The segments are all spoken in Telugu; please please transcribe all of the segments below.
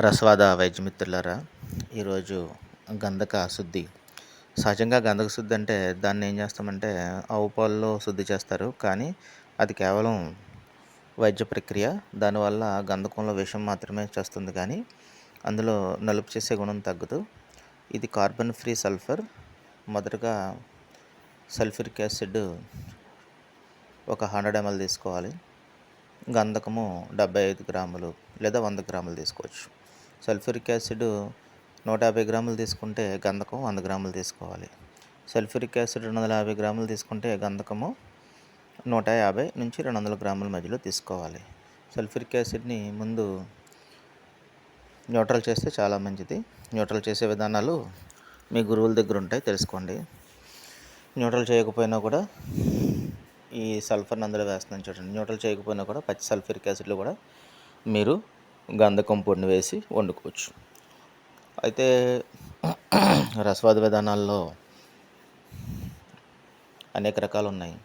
రసవాద వైద్యమిత్రులరా ఈరోజు గంధక శుద్ధి. సహజంగా గంధక శుద్ధి అంటే దాన్ని ఏం చేస్తామంటే ఆవు పాలలో శుద్ధి చేస్తారు. కానీ అది కేవలం వైద్య ప్రక్రియ. దానివల్ల గంధకంలో విషం మాత్రమే చేస్తుంది కానీ అందులో నలుపు చేసే గుణం తగ్గదు. ఇది కార్బన్ ఫ్రీ సల్ఫర్. మొదటగా సల్ఫ్యూరిక్ యాసిడ్ ఒక హండ్రెడ్ ఎంఎల్ తీసుకోవాలి. గంధకము డెబ్బై ఐదు గ్రాములు లేదా వంద గ్రాములు తీసుకోవచ్చు. సల్ఫ్యూరిక్ యాసిడ్ నూట యాభై గ్రాములు తీసుకుంటే గంధకం వంద గ్రాములు తీసుకోవాలి. సల్ఫ్యూరిక్ యాసిడ్ రెండు వందల యాభై గ్రాములు తీసుకుంటే గంధకము నూట యాభై నుంచి రెండు వందల గ్రాముల మధ్యలో తీసుకోవాలి. సల్ఫ్యూరిక్ యాసిడ్ని ముందు న్యూట్రల్ చేస్తే చాలా మంచిది. న్యూట్రల్ చేసే విధానాలు మీ గురువుల దగ్గర ఉంటాయి తెలుసుకోండి. న్యూట్రల్ చేయకపోయినా కూడా ఈ సల్ఫర్ అందులో వేస్తున్నాను చూడండి. న్యూట్రల్ చేయకపోయినా కూడా పచ్చి సల్ఫ్యూరిక్ యాసిడ్లు కూడా మీరు గంధకం పొడిని వేసి వండుకోవచ్చు. అయితే రసవాద విధానాల్లో అనేక రకాలు ఉన్నాయి.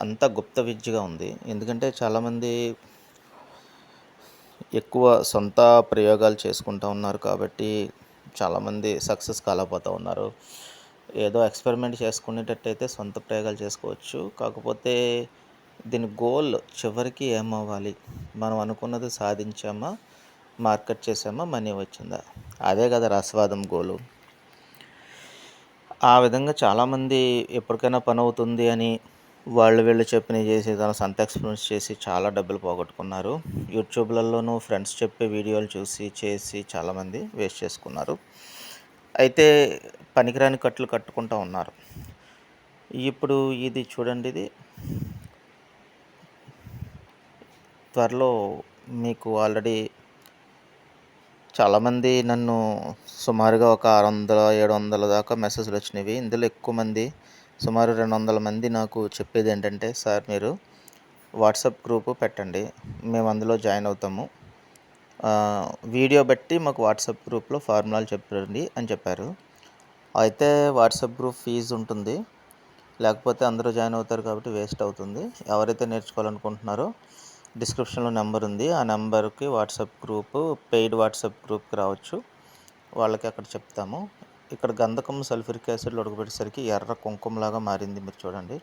అంత గుప్త విద్యగా ఉంది. ఎందుకంటే చాలామంది ఎక్కువ సొంత ప్రయోగాలు చేసుకుంటూ ఉన్నారు కాబట్టి చాలామంది సక్సెస్ కాలేకపోతూ ఉన్నారు. ఏదో ఎక్స్పెరిమెంట్ చేసుకునేటట్టయితే సొంత ప్రయోగాలు చేసుకోవచ్చు. కాకపోతే దీని గోల్ చివరికి ఏమవ్వాలి? మనం అనుకున్నది సాధించామా? మార్కెట్ చేసామా మనీ వచ్చిందా? అదే కదా రసవాదం గోలు ఆ విధంగా చాలామంది ఎప్పటికైనా పని అవుతుంది అని వాళ్ళు వీళ్ళు చెప్పినవి చేసి తన సొంత ఎక్స్పీరియన్స్ చేసి చాలా డబ్బులు పోగొట్టుకున్నారు. యూట్యూబ్లలోనూ ఫ్రెండ్స్ చెప్పే వీడియోలు చూసి చేసి చాలామంది వేస్ట్ చేసుకున్నారు. అయితే పనికిరాని కట్లు కట్టుకుంటూ ఉన్నారు. ఇప్పుడు ఇది చూడండి ఇది త్వరలో మీకు ఆల్రెడీ చాలామంది నన్ను సుమారుగా ఒక ఆరు వందల ఏడు వందల దాకా మెసేజ్లు వచ్చినవి. ఇందులో ఎక్కువ మంది సుమారు రెండు వందల మంది నాకు చెప్పేది ఏంటంటే సార్ మీరు వాట్సాప్ గ్రూపు పెట్టండి మేము అందులో జాయిన్ అవుతాము. వీడియో బట్టి మాకు వాట్సాప్ గ్రూప్లో ఫార్ములాలు చెప్పండి అని చెప్పారు. అయితే వాట్సాప్ గ్రూప్ ఫీజు ఉంటుంది. లేకపోతే అందరూ జాయిన్ అవుతారు కాబట్టి వేస్ట్ అవుతుంది. ఎవరైతే నేర్చుకోవాలనుకుంటున్నారో డిస్క్రిప్షన్లో నెంబర్ ఉంది. ఆ నెంబర్కి వాట్సాప్ గ్రూపు పెయిడ్ వాట్సాప్ గ్రూప్కి రావచ్చు. వాళ్ళకి అక్కడ చెప్తాము. ఇక్కడ గంధకం సల్ఫ్యూరిక్ యాసిడ్లో ఉడకబెట్టేసరికి ఎర్ర కుంకుమలాగా మారింది మీరు చూడండి.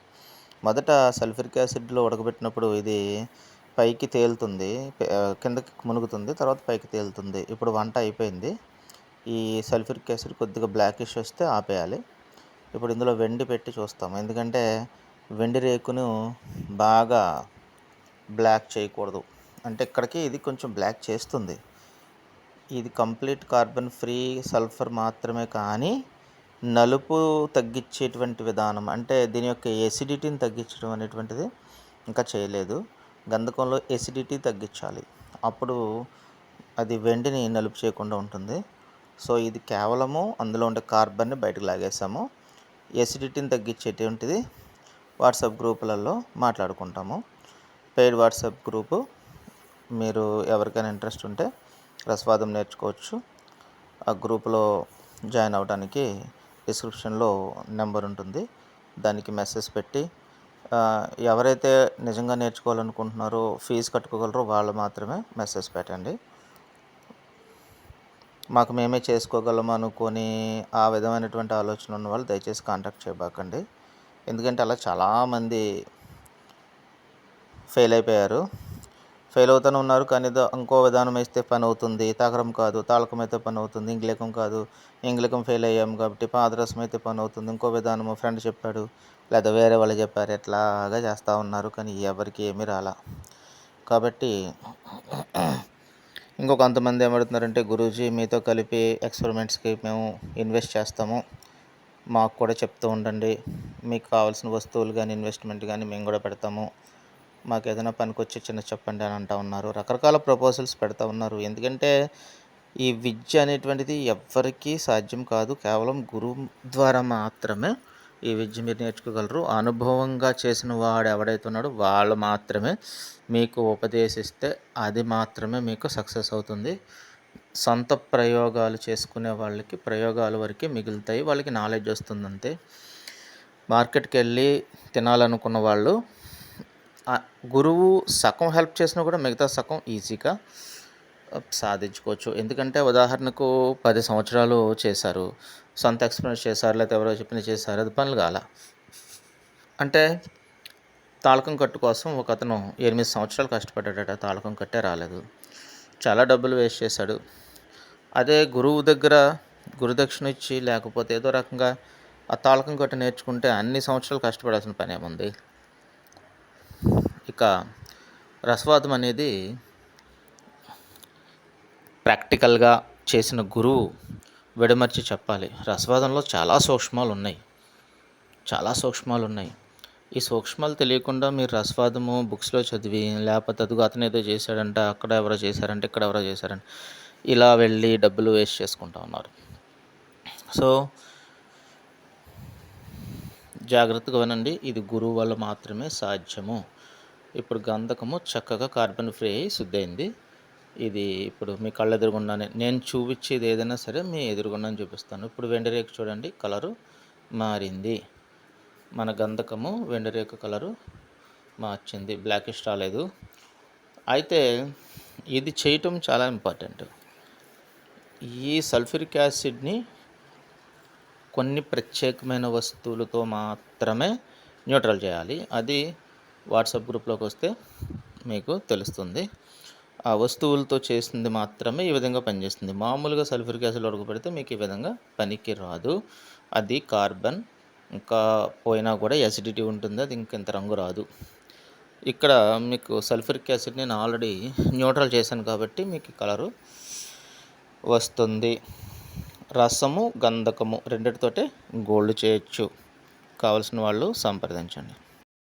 మొదట సల్ఫ్యూరిక్ యాసిడ్లో ఉడకబెట్టినప్పుడు ఇది పైకి తేలుతుంది కిందకి మునుగుతుంది తర్వాత పైకి తేలుతుంది. ఇప్పుడు వంట అయిపోయింది. ఈ సల్ఫ్యూరిక్ యాసిడ్ కొద్దిగా బ్లాకిష్ వస్తే ఆపేయాలి. ఇప్పుడు ఇందులో వెండి పెట్టి చూస్తాము. ఎందుకంటే వెండి రేకును బాగా బ్లాక్ చేయకూడదు. అంటే ఇక్కడికి ఇది కొంచెం బ్లాక్ చేస్తుంది. ఇది కంప్లీట్ కార్బన్ ఫ్రీ సల్ఫర్ మాత్రమే కానీ నలుపు తగ్గించేటువంటి విధానం అంటే దీని యొక్క ఎసిడిటీని తగ్గించడం అనేటువంటిది ఇంకా చేయలేదు. గంధకంలో ఎసిడిటీ తగ్గించాలి. అప్పుడు అది వెండిని నలుపు చేయకుండా ఉంటుంది. సో ఇది కేవలము అందులో ఉండే కార్బన్ని బయటకు లాగేసాము. ఎసిడిటీని తగ్గించేటువంటిది వాట్సాప్ గ్రూపులలో మాట్లాడుకుంటాము. పెయిడ్ వాట్సాప్ గ్రూపు మీరు ఎవరికైనా ఇంట్రెస్ట్ ఉంటే రసవాదం నేర్చుకోవచ్చు. ఆ గ్రూపులో జాయిన్ అవ్వడానికి డిస్క్రిప్షన్లో నెంబర్ ఉంటుంది. దానికి మెసేజ్ పెట్టి ఎవరైతే నిజంగా నేర్చుకోవాలనుకుంటున్నారో ఫీజు కట్టుకోగలరో వాళ్ళు మాత్రమే మెసేజ్ పెట్టండి. మాకు మేమే చేసుకోగలం అనుకొని ఆ విధమైనటువంటి ఆలోచన ఉన్న వాళ్ళు దయచేసి కాంటాక్ట్ చేయబాకండి. ఎందుకంటే అలా చాలామంది ఫెయిల్ అయిపోయారు. ఫెయిల్ అవుతూనే ఉన్నారు కానీ ఇంకో విధానం వేస్తే పని అవుతుంది. తగరం కాదు తాళకం అయితే పని అవుతుంది ఇంగ్లీకం కాదు. ఇంగ్లీకం ఫెయిల్ అయ్యాము కాబట్టి పాదరసం అయితే పని అవుతుంది. ఇంకో విధానం ఫ్రెండ్ చెప్పాడు. లేదా వేరే వాళ్ళు చెప్పారు ఎట్లాగా చేస్తూ ఉన్నారు కానీ ఎవరికి ఏమీ రాలా. కాబట్టి ఇంకో కొంతమంది ఏమడుతున్నారంటే గురూజీ మీతో కలిపి ఎక్స్పెరిమెంట్స్కి మేము ఇన్వెస్ట్ చేస్తాము. మాకు కూడా చెప్తూ ఉండండి. మీకు కావాల్సిన వస్తువులు కానీ ఇన్వెస్ట్మెంట్ కానీ మేము కూడా పెడతాము. మాకు ఏదైనా పనికొచ్చి చిన్న చెప్పండి అని అంటూ ఉన్నారు. రకరకాల ప్రపోజల్స్ పెడతా ఉన్నారు. ఎందుకంటే ఈ విద్య అనేటువంటిది ఎవ్వరికీ సాధ్యం కాదు. కేవలం గురువు ద్వారా మాత్రమే ఈ విద్య మీరు నేర్చుకోగలరు. అనుభవంగా చేసిన వాడు ఎవడైతే ఉన్నాడో వాళ్ళు మాత్రమే మీకు ఉపదేశిస్తే అది మాత్రమే మీకు సక్సెస్ అవుతుంది. సొంత ప్రయోగాలు చేసుకునే వాళ్ళకి ప్రయోగాల వరకే మిగులుతాయి. వాళ్ళకి నాలెడ్జ్ వస్తుంది అంతే. మార్కెట్కి వెళ్ళి తినాలనుకున్న వాళ్ళు గురువు సగం హెల్ప్ చేసినా కూడా మిగతా సగం ఈజీగా సాధించుకోవచ్చు. ఎందుకంటే ఉదాహరణకు పది సంవత్సరాలు చేశారు సొంత ఎక్స్పీరియన్స్ చేశారు లేకపోతే ఎవరో చెప్పిన చేశారు అది పనులు కాల. అంటే తాళకం కట్టు కోసం ఒక అతను ఎనిమిది సంవత్సరాలు కష్టపడ్డాడట తాళకం కట్టే రాలేదు. చాలా డబ్బులు వేస్ట్ చేశాడు. అదే గురువు దగ్గర గురుదక్షిణ ఇచ్చి లేకపోతే ఏదో రకంగా ఆ తాళకం కట్టు నేర్చుకుంటే అన్ని సంవత్సరాలు కష్టపడాల్సిన పని ఏముంది ఇక రసవాదం అనేది ప్రాక్టికల్గా చేసిన గురువు విడమర్చి చెప్పాలి. రసవాదంలో చాలా సూక్ష్మాలు ఉన్నాయి. చాలా సూక్ష్మాలు ఉన్నాయి. ఈ సూక్ష్మాలు తెలియకుండా మీరు రసవాదము బుక్స్లో చదివి లేకపోతే అదిగో అతను ఏదో చేశాడంట అక్కడ ఎవరో చేశారంటే ఇక్కడ ఎవరో చేశారంట ఇలా వెళ్ళి డబ్బులు వేస్ట్ చేసుకుంటా ఉన్నారు. సో జాగ్రత్తగా వినండి ఇది గురువు వల్ల మాత్రమే సాధ్యము. ఇప్పుడు గంధకము చక్కగా కార్బన్ ఫ్రీ అయ్యి శుద్ధైంది. ఇది ఇప్పుడు మీ కళ్ళ ఎదురుగుండానే నేను చూపించేది ఏదైనా సరే మీ ఎదురుగుండానే చూపిస్తాను. ఇప్పుడు వెండిరేఖ చూడండి కలరు మారింది. మన గంధకము వెండిరేఖ కలరు మార్చింది. బ్లాకిష్ రాలేదు. అయితే ఇది చేయటం చాలా ఇంపార్టెంట్. ఈ సల్ఫ్యూరిక్ యాసిడ్ని కొన్ని ప్రత్యేకమైన వస్తువులతో మాత్రమే న్యూట్రల్ చేయాలి. అది వాట్సాప్ గ్రూప్లోకి వస్తే మీకు తెలుస్తుంది. ఆ వస్తువులతో చేసింది మాత్రమే ఈ విధంగా పనిచేస్తుంది. మామూలుగా సల్ఫ్యూరిక్ యాసిడ్ పెడితే మీకు ఈ విధంగా పనికి రాదు. అది కార్బన్ ఇంకా పోయినా కూడా ఎసిడిటీ ఉంటుంది. అది ఇంకెంత రంగు రాదు. ఇక్కడ మీకు సల్ఫ్యూరిక్ యాసిడ్ నేను ఆల్రెడీ న్యూట్రల్ చేశాను కాబట్టి మీకు కలరు వస్తుంది. రసము గంధకము రెండిటితోటే గోల్డ్ చేయొచ్చు. కావలసిన వాళ్ళు సంప్రదించండి.